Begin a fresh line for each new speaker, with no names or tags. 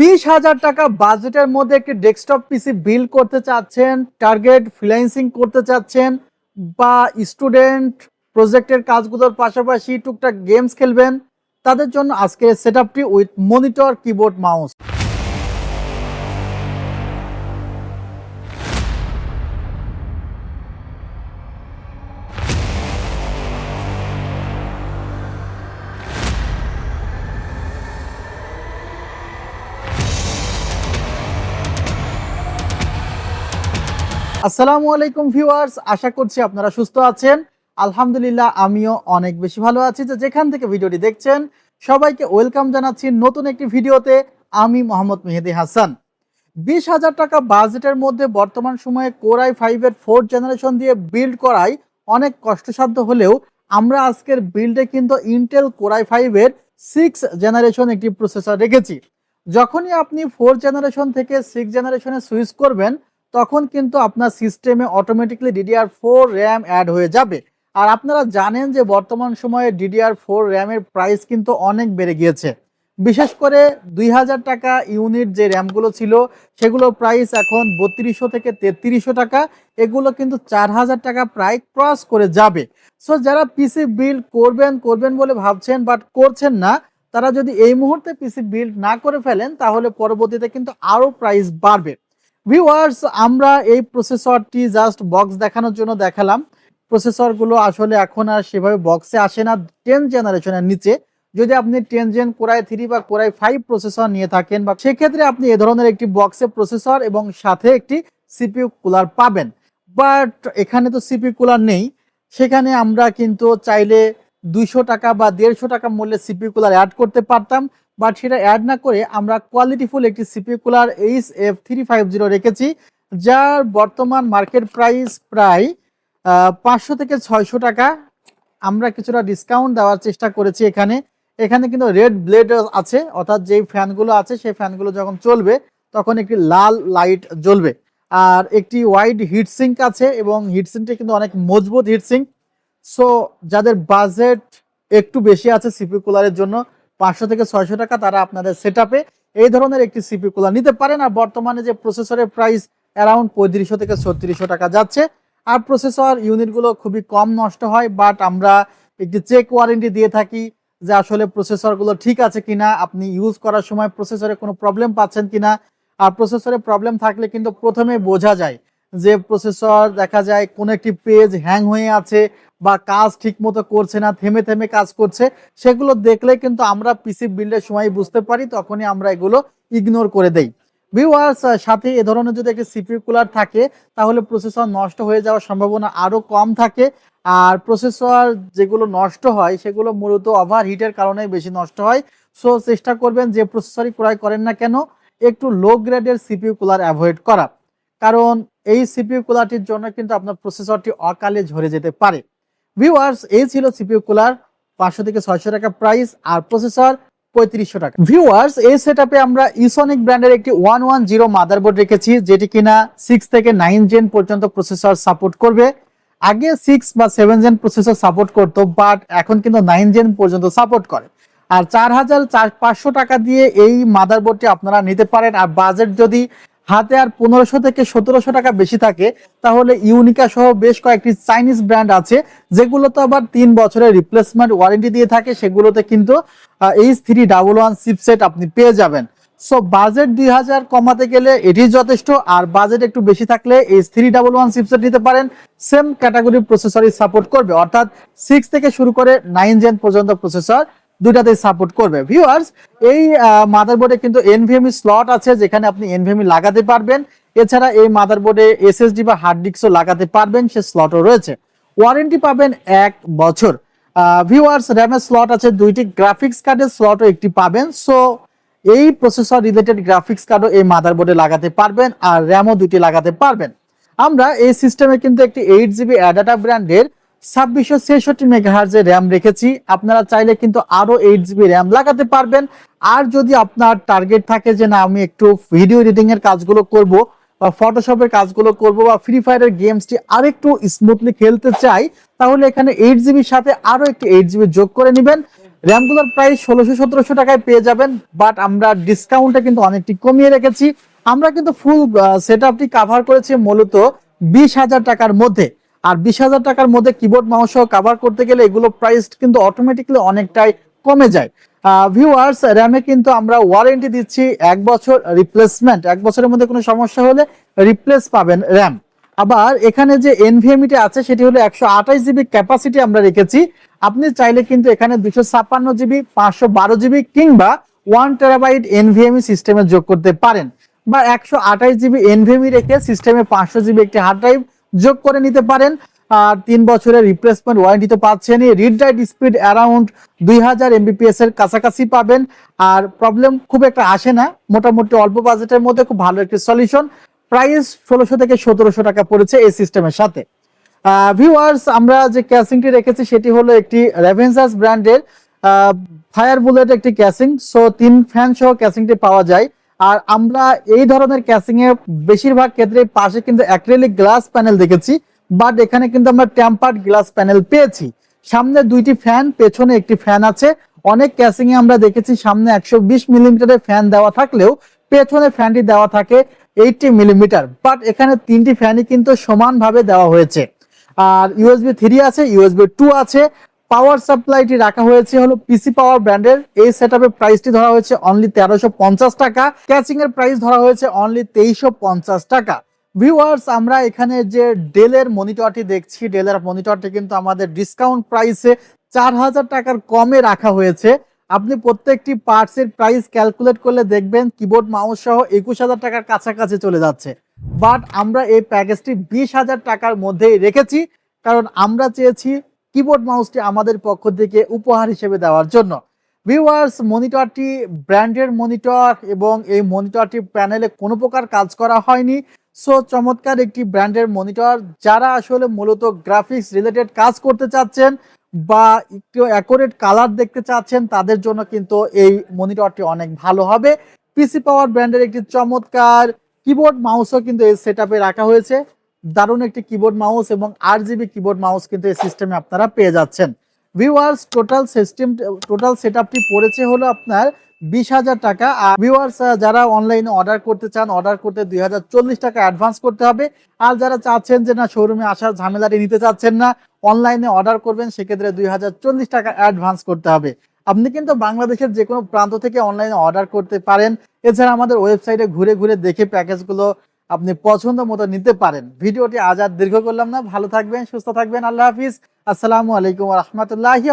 বিশ হাজার টাকা বাজেটের মধ্যে একটি ডেস্কটপ পিসি বিল করতে চাচ্ছেন, টার্গেট ফ্রিল্যান্সিং করতে চাচ্ছেন বা স্টুডেন্ট প্রজেক্টের কাজগুলোর পাশাপাশি টুকটাক গেমস খেলবেন, তাদের জন্য আজকের সেট আপটি উইথ মনিটর, কিবোর্ড, মাউস। আসসালামু আলাইকুম ভিউয়ার্স, আশা করছি আপনারা সুস্থ আছেন। আলহামদুলিল্লাহ, আমিও অনেক বেশি ভালো আছি। যে যেখান থেকে ভিডিওটি দেখছেন, সবাইকে ওয়েলকাম জানাচ্ছি নতুন একটি ভিডিওতে। আমি মোহাম্মদ মেহেদি হাসান। বিশ হাজার টাকা বাজেটের মধ্যে বর্তমান সময়ে কোরাই ফাইভের ফোর্থ জেনারেশন দিয়ে বিল্ড করাই অনেক কষ্টসাধ্য হলেও আমরা আজকের বিল্ডে কিন্তু ইন্টেল কোরাই ফাইভের সিক্স জেনারেশন একটি প্রসেসর রেখেছি। যখনই আপনি ফোর জেনারেশন থেকে সিক্স জেনারেশনে সুইচ করবেন তখন কিন্তু আপনার সিস্টেমে automatically DDR four RAM add হয়ে যাবে। আর আপনারা জানেন যে বর্তমান সময়ে ডিডিআর ফোর র্যামের প্রাইস কিন্তু অনেক বেড়ে গিয়েছে। বিশেষ করে দুই হাজার টাকা ইউনিট যে র্যামগুলো ছিল সেগুলোর প্রাইস এখন বত্রিশশো থেকে তেত্রিশশো টাকা। এগুলো কিন্তু চার হাজার টাকা প্রায় ক্রস করে যাবে। সো যারা পিসি বিল্ড করবেন করবেন বলে ভাবছেন বাট করছেন না, তারা যদি এই মুহূর্তে পিসি বিল্ড না করে ফেলেন, তাহলে পরবর্তীতে কিন্তু আরও প্রাইস বাড়বে। ভিউয়ার্স আমরা এই প্রসেসরটি জাস্ট বক্স দেখানোর জন্য দেখালাম। প্রসেসরগুলো আসলে এখন আর সেভাবে বক্সে আসে না টেন জেনারেশনের নিচে। যদি আপনি ten gen Core i three বা কোরাই ফাইভ প্রসেসর নিয়ে থাকেন বা সেক্ষেত্রে আপনি এ ধরনের একটি বক্সে প্রসেসর এবং সাথে একটি সিপিইউ কুলার পাবেন। বাট এখানে তো সিপিইউ কুলার নেই। সেখানে আমরা কিন্তু চাইলে দুইশো টাকা বা দেড়শো টাকা মূল্যে সিপিইউ কুলার অ্যাড করতে পারতাম। বাট সেটা অ্যাড না করে আমরা কোয়ালিটিফুল একটি CPU cooler H F three five zero রেখেছি, যার বর্তমান মার্কেট প্রাইস প্রায় পাঁচশো থেকে ছয়শো টাকা। আমরা কিছুটা ডিসকাউন্ট দেওয়ার চেষ্টা করেছি এখানে। এখানে কিন্তু রেড ব্লেড আছে, অর্থাৎ যেই ফ্যানগুলো আছে, সেই ফ্যানগুলো যখন চলবে, তখন একটি লাল লাইট জ্বলবে। আর একটি ওয়াইড হিটসিঙ্ক আছে, এবং হিটসিঙ্কটা কিন্তু অনেক মজবুত হিটসিঙ্ক সো যাদের বাজেট একটু বেশি আছে সিপি কুলারের জন্য পাঁচশো থেকে ছয়শো টাকা তারা আপনাদের সেট এই ধরনের একটি সিপি কুলার নিতে পারেন। আর বর্তমানে যে প্রসেসরের প্রাইস অ্যারাউন্ড পঁয়ত্রিশশো থেকে ছত্রিশশো টাকা যাচ্ছে। আর প্রসেসর ইউনিটগুলো খুবই কম নষ্ট হয় বাট আমরা একটি চেক ওয়ারেন্টি দিয়ে থাকি যে আসলে প্রসেসরগুলো ঠিক আছে কিনা, আপনি ইউজ করার সময় প্রসেসরে কোনো প্রবলেম পাচ্ছেন কিনা। আর প্রসেসরে প্রবলেম থাকলে কিন্তু প্রথমে বোঝা যায় যে প্রসেসর দেখা যায় কোনো একটি পেজ হ্যাং হয়ে আছে বা কাজ ঠিক মতো করছে না, থেমে থেমে কাজ করছে, সেগুলো দেখলে কিন্তু আমরা পিসি বিল্ডের সময় বুঝতে পারি, তখনই আমরা এগুলো ইগনোর করে দেই। ভিউয়ার্স সাথে এ ধরনের যদি একটি সিপিইউ কুলার থাকে, তাহলে প্রসেসর নষ্ট হয়ে যাওয়ার সম্ভাবনা আরও কম থাকে। আর প্রসেসর যেগুলো নষ্ট হয়, সেগুলো মূলত ওভার হিটের কারণে বেশি নষ্ট হয়। সো চেষ্টা করবেন যে প্রসেসরই ক্রয় করেন না কেন, একটু লো গ্রেডের সিপিইউ কুলার অ্যাভয়েড করা। কারণ এই সিপিইউ কুলারটির জন্য কিন্তু আপনার প্রসেসরটি অকালে ঝরে যেতে পারে। ভিউয়ার্স এই ছিল সিপিইউ কুলার পাঁচশো থেকে ছয়শো টাকা প্রাইস আর প্রসেসর পঁয়ত্রিশশো টাকা। ভিউয়ার্স এই সেটআপে আমরা ইসনিক ব্র্যান্ডের একটি ওয়ান ওয়ান জিরো মাদারবোর্ড রেখেছি, যেটি কিনা সিক্স থেকে নাইন জেন পর্যন্ত প্রসেসর সাপোর্ট করবে। আগে সিক্স বা সেভেন জেন প্রসেসর সাপোর্ট করতো বাট এখন কিন্তু নাইন জেন পর্যন্ত সাপোর্ট করে। আর চার হাজার চার পাঁচশো টাকা দিয়ে এই মাদারবোর্ডটি আপনারা নিতে পারেন, আর বাজেট যদি হাতে আর পনেরোশো থেকে সতেরোশো টাকা বেশি থাকে, তাহলে ইউনিকা সহ বেশ কয়েকটি চাইনিজ ব্র্যান্ড আছে যেগুলো তো আবার তিন বছরের রিপ্লেসমেন্ট ওয়ারেন্টি দিয়ে থাকে, সেগুলোতে কিন্তু H three double one chipset আপনি পেয়ে যাবেন। সো বাজেট দুই হাজার কমাতে গেলে এটি যথেষ্ট, আর বাজেট একটু বেশি থাকলে H three double one chipset নিতে পারেন। সেম ক্যাটাগরির প্রসেসরই সাপোর্ট করবে, অর্থাৎ সিক্স থেকে শুরু করে নাইন জেন পর্যন্ত প্রসেসর দুটাতেই সাপোর্ট করবে। ভিউয়ার্স এই মাদারবোর্ডে কিন্তু এনভিএমই স্লট আছে যেখানে আপনি এনভিএমই লাগাতে পারবেন। এছাড়া এই মাদারবোর্ডে এসএসডি বা হার্ড ডিস্কও লাগাতে পারবেন, সে স্লটও রয়েছে। ওয়ারেন্টি পাবেন এক বছর। ভিউয়ার্স র্যামের স্লট আছে, দুইটি গ্রাফিক্স কার্ডের স্লটও একটি পাবেন। সো এই প্রসেসর রিলেটেড গ্রাফিক্স কার্ডও এই মাদারবোর্ডে লাগাতে পারবেন আর র্যামও দুটি লাগাতে পারবেন। আমরা এই সিস্টেমে কিন্তু একটি এইট জিবি অ্যাডাটা ব্র্যান্ডের ছাব্বিশশো ছেষট্টি মেগাহার্জের র্যাম রেখেছি। আপনারা চাইলে কিন্তু আরও এইট জিবি র্যাম লাগাতে পারবেন। আর যদি আপনার টার্গেট থাকে যে না, আমি একটু ভিডিও এডিটিং এর কাজগুলো করব বা ফটোশপের কাজগুলো করব বা ফ্রি ফায়ারের গেমসটি আরেকটু স্মুথলি খেলতে চাই, তাহলে এখানে এইট জিবির সাথে আরও একটি এইট জিবি যোগ করে নেবেন। র্যামগুলোর প্রায় ষোলোশো সতেরোশো টাকায় পেয়ে যাবেন বাট আমরা ডিসকাউন্টটা কিন্তু অনেকটি কমিয়ে রেখেছি। আমরা কিন্তু ফুল সেট আপটি কাভার করেছি মূলত বিশ হাজার টাকার মধ্যে। আর বিশ হাজার টাকার মধ্যে কিবোর্ড মাউস সহ কাভার করতে গেলে এগুলো প্রাইস কিন্তু অটোমেটিকলি অনেকটাই কমে যায়। ভিউয়ার্স র্যামে কিন্তু আমরা ওয়ারেন্টি দিচ্ছি এক বছর রিপ্লেসমেন্ট এক বছরের মধ্যে কোনো সমস্যা হলে রিপ্লেস পাবেন র্যাম আবার এখানে যে এনভিএমিটি আছে, সেটি হলো একশো আঠাশ জিবি ক্যাপাসিটি আমরা রেখেছি। আপনি চাইলে কিন্তু এখানে দুশো ছাপ্পান্ন জিবি পাঁচশো বারো জিবি কিংবা ওয়ান টেরাবাইট এনভিএমই সিস্টেমে যোগ করতে পারেন। বা একশো আঠাশ জিবি এনভিএমই রেখে সিস্টেমে পাঁচশো জিবি একটি হার্ড ড্রাইভ যোগ করে নিতে পারেন। আর তিন বছরের রিপ্লেসমেন্ট ওয়ারেন্টি তো পাচ্ছেনই। রিড রাইট স্পিড অ্যারাউন্ড দুই হাজার এমবিপিএস এর কাছাকাছি পাবেন। আর প্রবলেম খুব একটা আসে না। মোটামুটি অল্প বাজেটের মধ্যে খুব ভালো একটি সলিউশন প্রাইস ষোলোশো থেকে সতেরোশো টাকা পড়েছে এই সিস্টেমের সাথে। ভিউয়ার্স আমরা যে ক্যাসিংটি রেখেছি, সেটি হলো একটি রেভেন্সাস ব্র্যান্ডের ফায়ার বুলেট একটি ক্যাসিং সো তিন ফ্যান সহ ক্যাসিংটি পাওয়া যায়। আর আমরা এই ধরনের ক্যাসিং এ বেশিরভাগ ক্ষেত্রে পাশে কিন্তু অ্যাক্রেলিক গ্লাস প্যানেল দেখেছি বাট এখানে কিন্তু আমরা ট্যাম্পার্ড গ্লাস প্যানেল পেয়েছি। সামনে দুইটি ফ্যান পেছনে একটি ফ্যান আছে। অনেক ক্যাসিং এ আমরা দেখেছি সামনে একশো বিশ মিলিমিটারের ফ্যান দেওয়া থাকলেও পেছনে ফ্যানটি দেওয়া থাকে এইটি মিলিমিটার বাট এখানে তিনটি ফ্যানই কিন্তু সমানভাবে দেওয়া হয়েছে। আর ইউএসবি থ্রি আছে ইউএসবি টু আছে পাওয়ার সাপ্লাইটি রাখা হয়েছে হলো পিসি পাওয়ার ব্র্যান্ডের এই সেট প্রাইসটি ধরা হয়েছে অনলি তেরোশো টাকা। ক্যাচিং এর প্রাইস ধরা হয়েছে অনলি তেইশশো টাকা। ভিউয়ার্স আমরা এখানে যে ডেলের মনিটরটি দেখছি ডেলের মনিটরটি কিন্তু আমাদের ডিসকাউন্ট প্রাইসে চার হাজার টাকার কমে রাখা হয়েছে। আপনি প্রত্যেকটি পার্টসের প্রাইস ক্যালকুলেট করলে দেখবেন কিবোর্ড মাউস সহ একুশ হাজার টাকার কাছাকাছি চলে যাচ্ছে। বাট আমরা এই প্যাকেজটি বিশ হাজার টাকার মধ্যেই রেখেছি। কারণ আমরা চেয়েছি কিবোর্ড মাউসটি আমাদের পক্ষ থেকে উপহার হিসেবে দেওয়ার জন্য। ভিউয়ার্স মনিটরটি ব্র্যান্ডের মনিটর এবং এই মনিটরটি প্যানেলে কোনো প্রকার কাজ করা হয়নি। সো চমৎকার একটি ব্র্যান্ডের মনিটর যারা আসলে মূলত গ্রাফিক্স রিলেটেড কাজ করতে চাচ্ছেন বা একটু অ্যাকোরেট কালার দেখতে চাচ্ছেন, তাদের জন্য কিন্তু এই মনিটরটি অনেক ভালো হবে। পিসি পাওয়ার ব্র্যান্ডের একটি চমৎকার কিবোর্ড মাউসও কিন্তু এই সেট রাখা হয়েছে। দারুণ একটি কিবোর্ড মাউস এবং আট জিবি কিবোর্ড মাউস কিন্তু এই সিস্টেমে আপনারা পেয়ে যাচ্ছেন। Viewers total system total set আপটি পড়েছে হলো আপনার বিশ হাজার টাকা। আর ভিউয়ার্স যারা অনলাইনে অর্ডার করতে চান অর্ডার করতে দুই হাজার চল্লিশ টাকা অ্যাডভান্স করতে হবে। আর যারা চাচ্ছেন যে না শোরুমে আসার ঝামেলাটি নিতে চাচ্ছেন না অনলাইনে অর্ডার করবেন, সেক্ষেত্রে দুই হাজার চল্লিশ টাকা অ্যাডভান্স করতে হবে। আপনি কিন্তু বাংলাদেশের যে কোনো প্রান্ত থেকে অনলাইনে অর্ডার করতে পারেন। এছাড়া আমাদের ওয়েবসাইটে ঘুরে ঘুরে দেখে প্যাকেজগুলো আপনি পছন্দ মতো নিতে পারেন। ভিডিওটি আজ আর দীর্ঘ করলাম না। ভালো থাকবেন, সুস্থ থাকবেন। আল্লাহ হাফিজ। আসসালামু আলাইকুম রহমতুল্লাহি